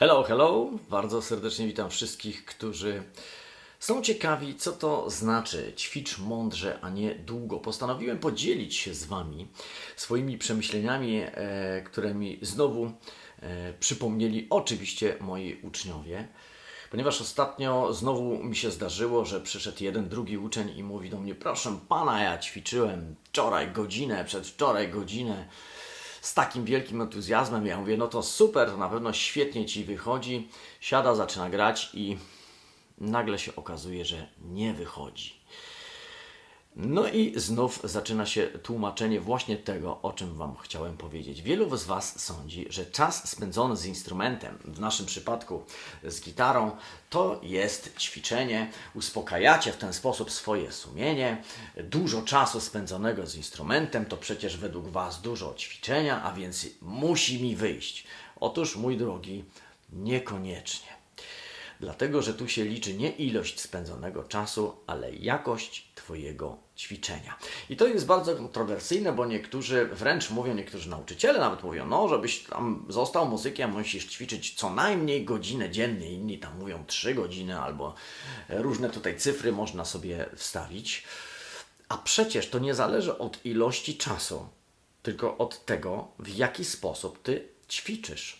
Hello, hello! Bardzo serdecznie witam wszystkich, którzy są ciekawi, co to znaczy ćwicz mądrze, a nie długo. Postanowiłem podzielić się z Wami swoimi przemyśleniami, e, które mi znowu e, przypomnieli oczywiście moi uczniowie. Ponieważ ostatnio znowu mi się zdarzyło, że przyszedł jeden, drugi uczeń i mówi do mnie: Proszę pana, ja ćwiczyłem wczoraj godzinę, przedwczoraj godzinę z takim wielkim entuzjazmem. Ja mówię, no to super, to na pewno świetnie ci wychodzi. Siada, zaczyna grać i nagle się okazuje, że nie wychodzi. No i znów zaczyna się tłumaczenie właśnie tego, o czym Wam chciałem powiedzieć. Wielu z Was sądzi, że czas spędzony z instrumentem, w naszym przypadku z gitarą, to jest ćwiczenie. Uspokajacie w ten sposób swoje sumienie. Dużo czasu spędzonego z instrumentem to przecież według Was dużo ćwiczenia, a więc musi mi wyjść. Otóż, mój drogi, niekoniecznie. Dlatego, że tu się liczy nie ilość spędzonego czasu, ale jakość Twojego ćwiczenia. I to jest bardzo kontrowersyjne, bo niektórzy wręcz mówią, niektórzy nauczyciele nawet mówią, no, żebyś tam został muzykiem, musisz ćwiczyć co najmniej godzinę dziennie. Inni tam mówią 3 godziny albo różne tutaj cyfry można sobie wstawić. A przecież to nie zależy od ilości czasu, tylko od tego, w jaki sposób Ty ćwiczysz.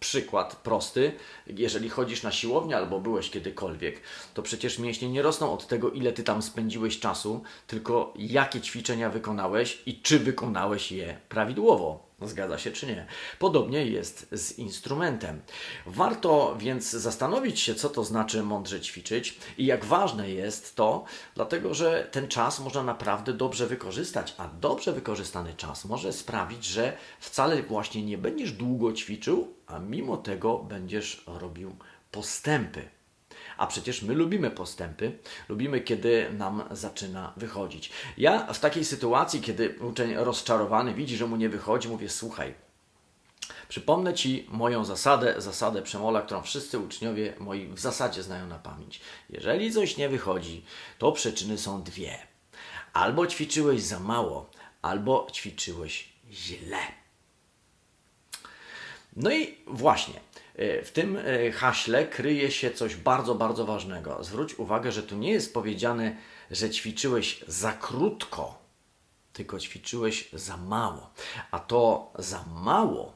Przykład prosty, jeżeli chodzisz na siłownię albo byłeś kiedykolwiek, to przecież mięśnie nie rosną od tego, ile ty tam spędziłeś czasu, tylko jakie ćwiczenia wykonałeś i czy wykonałeś je prawidłowo. Zgadza się czy nie? Podobnie jest z instrumentem. Warto więc zastanowić się, co to znaczy mądrze ćwiczyć i jak ważne jest to, dlatego że ten czas można naprawdę dobrze wykorzystać, a dobrze wykorzystany czas może sprawić, że wcale właśnie nie będziesz długo ćwiczył, a mimo tego będziesz robił postępy. A przecież my lubimy postępy, lubimy, kiedy nam zaczyna wychodzić. Ja w takiej sytuacji, kiedy uczeń rozczarowany widzi, że mu nie wychodzi, mówię: Słuchaj, przypomnę Ci moją zasadę, zasadę Przemola, którą wszyscy uczniowie moi w zasadzie znają na pamięć. Jeżeli coś nie wychodzi, to przyczyny są dwie. Albo ćwiczyłeś za mało, albo ćwiczyłeś źle. No i właśnie, w tym e, haśle kryje się coś bardzo, bardzo ważnego. Zwróć uwagę, że tu nie jest powiedziane, że ćwiczyłeś za krótko, tylko ćwiczyłeś za mało. A to za mało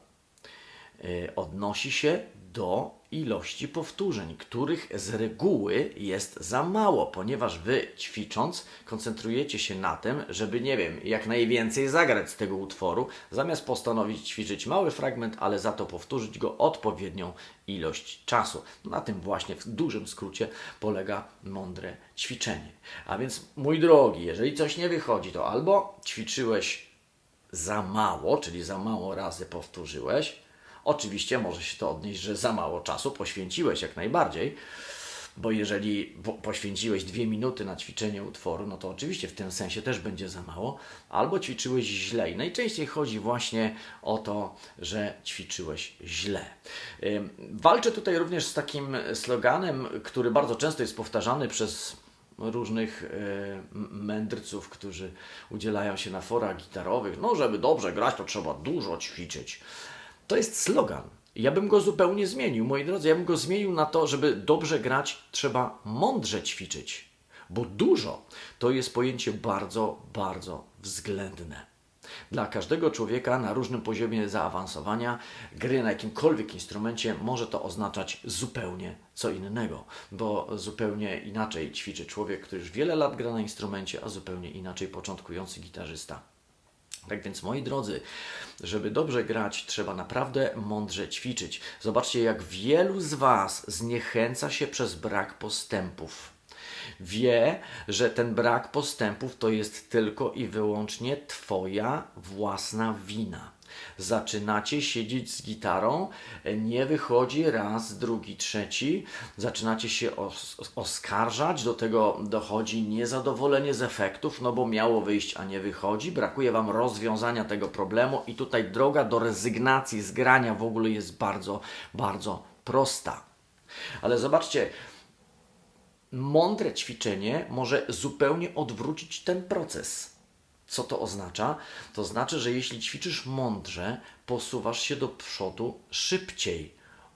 e, odnosi się do ilości powtórzeń, których z reguły jest za mało, ponieważ wy ćwicząc koncentrujecie się na tym, żeby, nie wiem, jak najwięcej zagrać z tego utworu, zamiast postanowić ćwiczyć mały fragment, ale za to powtórzyć go odpowiednią ilość czasu. Na tym właśnie w dużym skrócie polega mądre ćwiczenie. A więc, mój drogi, jeżeli coś nie wychodzi, to albo ćwiczyłeś za mało, czyli za mało razy powtórzyłeś, Oczywiście może się to odnieść, że za mało czasu poświęciłeś jak najbardziej, bo jeżeli po- poświęciłeś dwie minuty na ćwiczenie utworu, no to oczywiście w tym sensie też będzie za mało, albo ćwiczyłeś źle. I najczęściej chodzi właśnie o to, że ćwiczyłeś źle. Walczę tutaj również z takim sloganem, który bardzo często jest powtarzany przez różnych m- mędrców, którzy udzielają się na forach gitarowych. No, żeby dobrze grać, to trzeba dużo ćwiczyć. To jest slogan. Ja bym go zupełnie zmienił, moi drodzy. Ja bym go zmienił na to, żeby dobrze grać, trzeba mądrze ćwiczyć. Bo dużo to jest pojęcie bardzo, bardzo względne. Dla każdego człowieka na różnym poziomie zaawansowania gry na jakimkolwiek instrumencie może to oznaczać zupełnie co innego, bo zupełnie inaczej ćwiczy człowiek, który już wiele lat gra na instrumencie, a zupełnie inaczej początkujący gitarzysta. Tak więc, moi drodzy, żeby dobrze grać, trzeba naprawdę mądrze ćwiczyć. Zobaczcie, jak wielu z Was zniechęca się przez brak postępów. Wie, że ten brak postępów to jest tylko i wyłącznie Twoja własna wina. Zaczynacie siedzieć z gitarą, nie wychodzi raz, drugi, trzeci, zaczynacie się os oskarżać, do tego dochodzi niezadowolenie z efektów, no bo miało wyjść, a nie wychodzi, brakuje Wam rozwiązania tego problemu i tutaj droga do rezygnacji z grania w ogóle jest bardzo, bardzo prosta. Ale zobaczcie, mądre ćwiczenie może zupełnie odwrócić ten proces. Co to oznacza? To znaczy, że jeśli ćwiczysz mądrze, posuwasz się do przodu szybciej.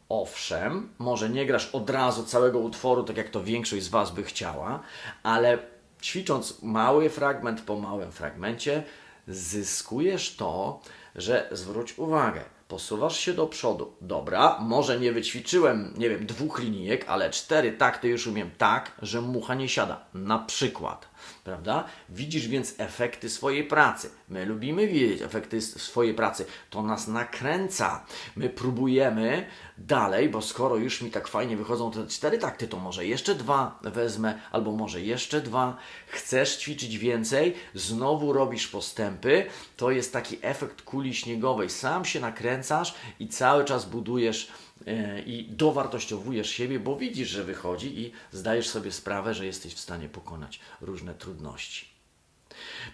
Owszem, może nie grasz od razu całego utworu, tak jak to większość z Was by chciała, ale ćwicząc mały fragment po małym fragmencie, zyskujesz to, że zwróć uwagę, posuwasz się do przodu. Dobra, może nie wyćwiczyłem, nie wiem, dwóch linijek, ale cztery takty już umiem tak, że mucha nie siada. Na przykład, prawda? Widzisz więc efekty swojej pracy. My lubimy widzieć efekty swojej pracy. To nas nakręca. My próbujemy dalej, bo skoro już mi tak fajnie wychodzą te cztery takty, to może jeszcze dwa wezmę, albo może jeszcze dwa. Chcesz ćwiczyć więcej, znowu robisz postępy. To jest taki efekt kuli śniegowej. Sam się nakręcasz i cały czas budujesz i dowartościowujesz siebie, bo widzisz, że wychodzi i zdajesz sobie sprawę, że jesteś w stanie pokonać różne trudności.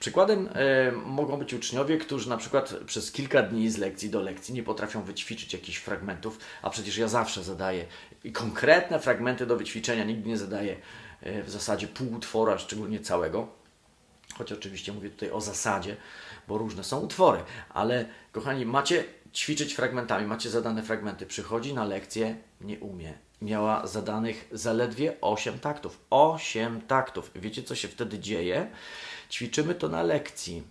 Przykładem e, mogą być uczniowie, którzy na przykład przez kilka dni z lekcji do lekcji nie potrafią wyćwiczyć jakichś fragmentów, a przecież ja zawsze zadaję konkretne fragmenty do wyćwiczenia, nigdy nie zadaję e, w zasadzie pół utwora, szczególnie całego. Choć oczywiście mówię tutaj o zasadzie, bo różne są utwory, ale kochani, macie ćwiczyć fragmentami, macie zadane fragmenty. Przychodzi na lekcję, nie umie. Miała zadanych zaledwie 8 taktów. 8 taktów. Wiecie, co się wtedy dzieje? Ćwiczymy to na lekcji.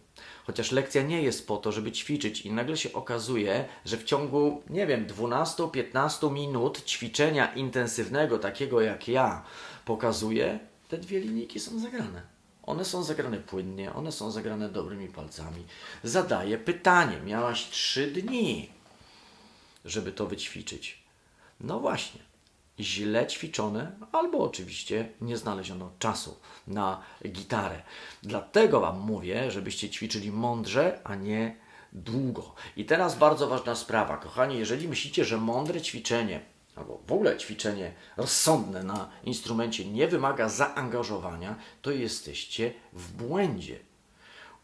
Chociaż lekcja nie jest po to, żeby ćwiczyć, i nagle się okazuje, że w ciągu, nie wiem, 12-15 minut ćwiczenia intensywnego, takiego jak ja pokazuję, te dwie linijki są zagrane. One są zagrane płynnie, one są zagrane dobrymi palcami. Zadaję pytanie. Miałaś trzy dni, żeby to wyćwiczyć. No właśnie, źle ćwiczone, albo oczywiście nie znaleziono czasu na gitarę. Dlatego Wam mówię, żebyście ćwiczyli mądrze, a nie długo. I teraz bardzo ważna sprawa, kochani, jeżeli myślicie, że mądre ćwiczenie albo w ogóle ćwiczenie rozsądne na instrumencie nie wymaga zaangażowania, to jesteście w błędzie.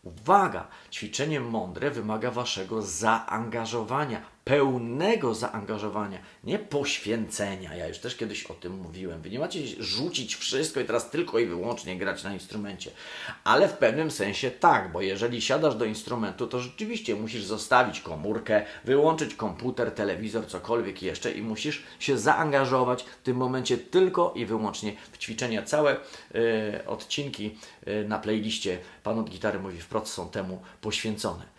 Uwaga! Ćwiczenie mądre wymaga waszego zaangażowania, pełnego zaangażowania, nie poświęcenia. Ja już też kiedyś o tym mówiłem. Wy nie macie rzucić wszystko i teraz tylko i wyłącznie grać na instrumencie. Ale w pewnym sensie tak, bo jeżeli siadasz do instrumentu, to rzeczywiście musisz zostawić komórkę, wyłączyć komputer, telewizor, cokolwiek jeszcze i musisz się zaangażować w tym momencie tylko i wyłącznie w ćwiczenia. Całe e, odcinki e, na playliście Pan od Gitary mówi wprost są temu poświęcone.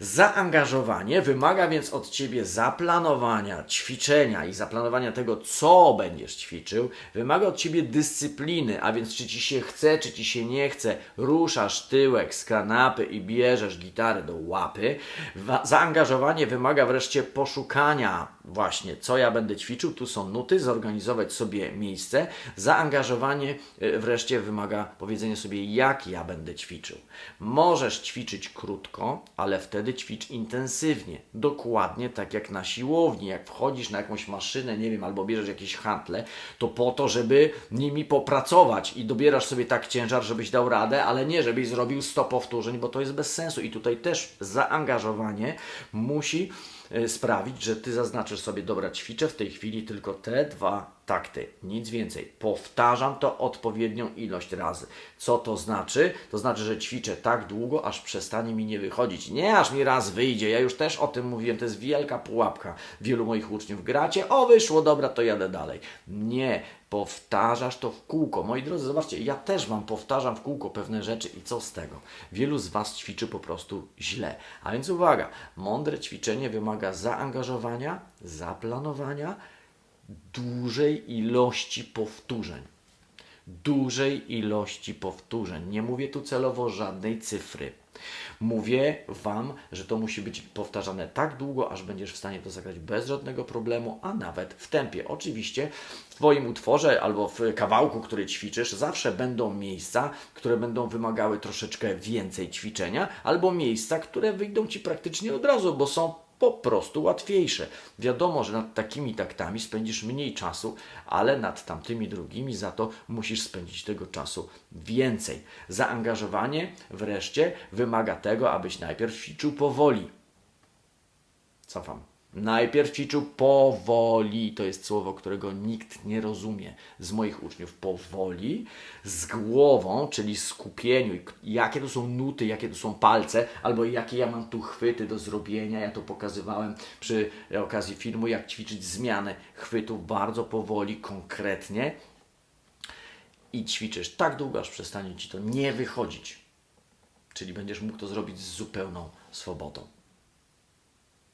Zaangażowanie wymaga więc od Ciebie zaplanowania, ćwiczenia i zaplanowania tego, co będziesz ćwiczył. Wymaga od Ciebie dyscypliny, a więc czy Ci się chce, czy Ci się nie chce, ruszasz tyłek z kanapy i bierzesz gitarę do łapy. Wa- Zaangażowanie wymaga wreszcie poszukania właśnie, co ja będę ćwiczył. Tu są nuty, zorganizować sobie miejsce. Zaangażowanie y, wreszcie wymaga powiedzenia sobie, jak ja będę ćwiczył. Możesz ćwiczyć krótko, ale wtedy ćwicz intensywnie. Dokładnie tak jak na siłowni. Jak wchodzisz na jakąś maszynę, nie wiem, albo bierzesz jakieś hantle, to po to, żeby nimi popracować i dobierasz sobie tak ciężar, żebyś dał radę, ale nie, żebyś zrobił 100 powtórzeń, bo to jest bez sensu. I tutaj też zaangażowanie musi sprawić, że ty zaznaczysz sobie, dobra, ćwiczę w tej chwili tylko te dwa takty, nic więcej. Powtarzam to odpowiednią ilość razy. Co to znaczy? To znaczy, że ćwiczę tak długo, aż przestanie mi nie wychodzić. Nie aż mi raz wyjdzie. Ja już też o tym mówiłem. To jest wielka pułapka wielu moich uczniów. Gracie, o wyszło, dobra, to jadę dalej. Nie. Powtarzasz to w kółko. Moi drodzy, zobaczcie, ja też Wam powtarzam w kółko pewne rzeczy i co z tego? Wielu z Was ćwiczy po prostu źle. A więc uwaga, mądre ćwiczenie wymaga zaangażowania, zaplanowania, dużej ilości powtórzeń. Dużej ilości powtórzeń. Nie mówię tu celowo żadnej cyfry. Mówię Wam, że to musi być powtarzane tak długo, aż będziesz w stanie to zagrać bez żadnego problemu, a nawet w tempie. Oczywiście w Twoim utworze albo w kawałku, który ćwiczysz, zawsze będą miejsca, które będą wymagały troszeczkę więcej ćwiczenia, albo miejsca, które wyjdą Ci praktycznie od razu, bo są po prostu łatwiejsze. Wiadomo, że nad takimi taktami spędzisz mniej czasu, ale nad tamtymi drugimi za to musisz spędzić tego czasu więcej. Zaangażowanie wreszcie wymaga tego, abyś najpierw ćwiczył powoli. Cofam. Najpierw ćwiczył powoli, to jest słowo, którego nikt nie rozumie z moich uczniów. Powoli, z głową, czyli skupieniu, jakie to są nuty, jakie to są palce, albo jakie ja mam tu chwyty do zrobienia. Ja to pokazywałem przy okazji filmu, jak ćwiczyć zmianę chwytów bardzo powoli, konkretnie. I ćwiczysz tak długo, aż przestanie ci to nie wychodzić. Czyli będziesz mógł to zrobić z zupełną swobodą.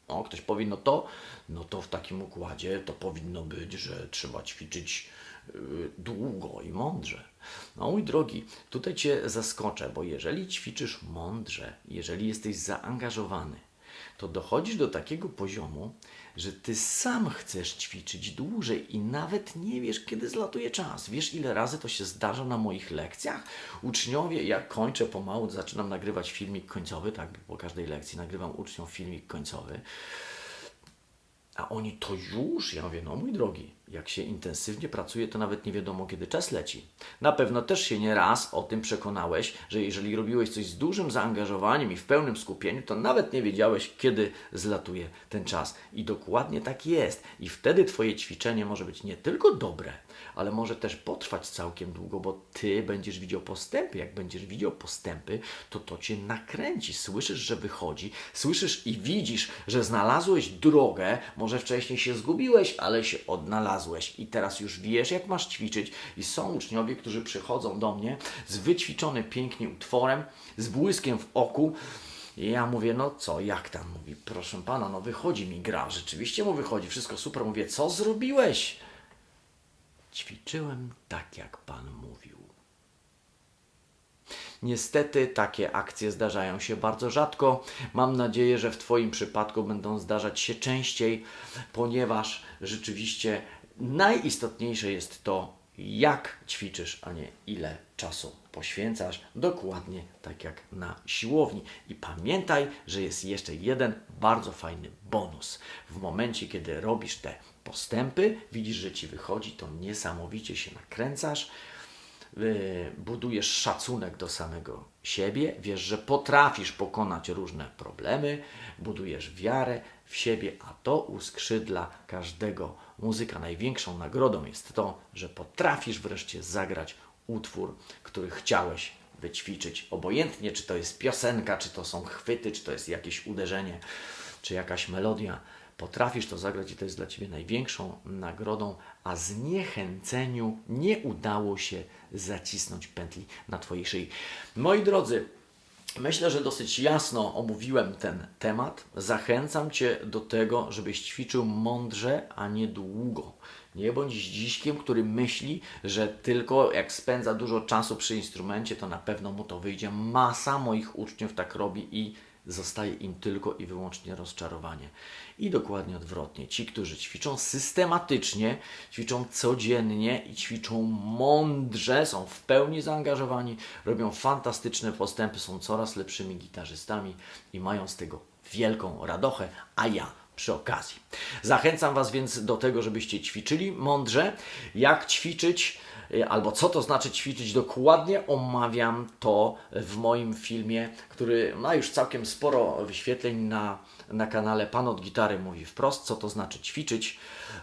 O, ktoś powie, no to, no to w takim układzie to powinno być, że trzeba ćwiczyć y, długo i mądrze. No mój drogi, tutaj Cię zaskoczę, bo jeżeli ćwiczysz mądrze, jeżeli jesteś zaangażowany, to dochodzisz do takiego poziomu, że Ty sam chcesz ćwiczyć dłużej i nawet nie wiesz, kiedy zlatuje czas. Wiesz, ile razy to się zdarza na moich lekcjach? Uczniowie, ja kończę pomału, zaczynam nagrywać filmik końcowy, tak, po każdej lekcji nagrywam uczniom filmik końcowy. A oni to już? Ja mówię, no mój drogi, jak się intensywnie pracuje, to nawet nie wiadomo, kiedy czas leci. Na pewno też się nie raz o tym przekonałeś, że jeżeli robiłeś coś z dużym zaangażowaniem i w pełnym skupieniu, to nawet nie wiedziałeś, kiedy zlatuje ten czas. I dokładnie tak jest. I wtedy Twoje ćwiczenie może być nie tylko dobre, ale może też potrwać całkiem długo, bo Ty będziesz widział postępy. Jak będziesz widział postępy, to to Cię nakręci. Słyszysz, że wychodzi, słyszysz i widzisz, że znalazłeś drogę, może wcześniej się zgubiłeś, ale się odnalazłeś i teraz już wiesz, jak masz ćwiczyć. I są uczniowie, którzy przychodzą do mnie z wyćwiczonym pięknie utworem, z błyskiem w oku. I ja mówię, no co, jak tam? Mówi, proszę pana, no wychodzi mi gra, rzeczywiście mu wychodzi, wszystko super. Mówię, co zrobiłeś? Ćwiczyłem tak, jak Pan mówił. Niestety takie akcje zdarzają się bardzo rzadko. Mam nadzieję, że w Twoim przypadku będą zdarzać się częściej, ponieważ rzeczywiście najistotniejsze jest to, jak ćwiczysz, a nie ile czasu poświęcasz. Dokładnie tak jak na siłowni. I pamiętaj, że jest jeszcze jeden bardzo fajny bonus. W momencie, kiedy robisz te postępy, widzisz, że ci wychodzi, to niesamowicie się nakręcasz budujesz szacunek do samego siebie, wiesz, że potrafisz pokonać różne problemy, budujesz wiarę w siebie, a to uskrzydla każdego muzyka. Największą nagrodą jest to, że potrafisz wreszcie zagrać utwór, który chciałeś wyćwiczyć. Obojętnie, czy to jest piosenka, czy to są chwyty, czy to jest jakieś uderzenie, czy jakaś melodia. Potrafisz to zagrać i to jest dla Ciebie największą nagrodą, a zniechęceniu nie udało się zacisnąć pętli na Twojej szyi. Moi drodzy, Myślę, że dosyć jasno omówiłem ten temat. Zachęcam Cię do tego, żebyś ćwiczył mądrze, a nie długo. Nie bądź dziśkiem, który myśli, że tylko jak spędza dużo czasu przy instrumencie, to na pewno mu to wyjdzie. Masa moich uczniów tak robi i zostaje im tylko i wyłącznie rozczarowanie. I dokładnie odwrotnie. Ci, którzy ćwiczą systematycznie, ćwiczą codziennie i ćwiczą mądrze, są w pełni zaangażowani, robią fantastyczne postępy, są coraz lepszymi gitarzystami i mają z tego wielką radochę, a ja przy okazji. Zachęcam Was więc do tego, żebyście ćwiczyli mądrze. Jak ćwiczyć, y, albo co to znaczy ćwiczyć dokładnie, omawiam to w moim filmie, który ma już całkiem sporo wyświetleń na, na kanale Pan od Gitary mówi wprost, co to znaczy ćwiczyć.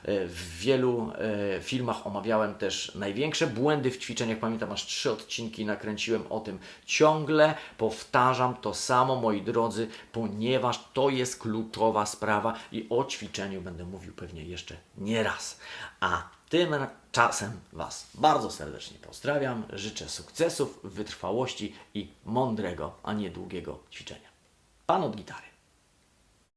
Y, W wielu y, filmach omawiałem też największe błędy w ćwiczeniach. Pamiętam, aż trzy odcinki nakręciłem o tym. Ciągle powtarzam to samo, moi drodzy, ponieważ to jest kluczowa sprawa i o ćwiczeniu będę mówił pewnie jeszcze nie raz. A tymczasem Was bardzo serdecznie pozdrawiam. Życzę sukcesów, wytrwałości i mądrego, a nie długiego ćwiczenia. Pan od gitary.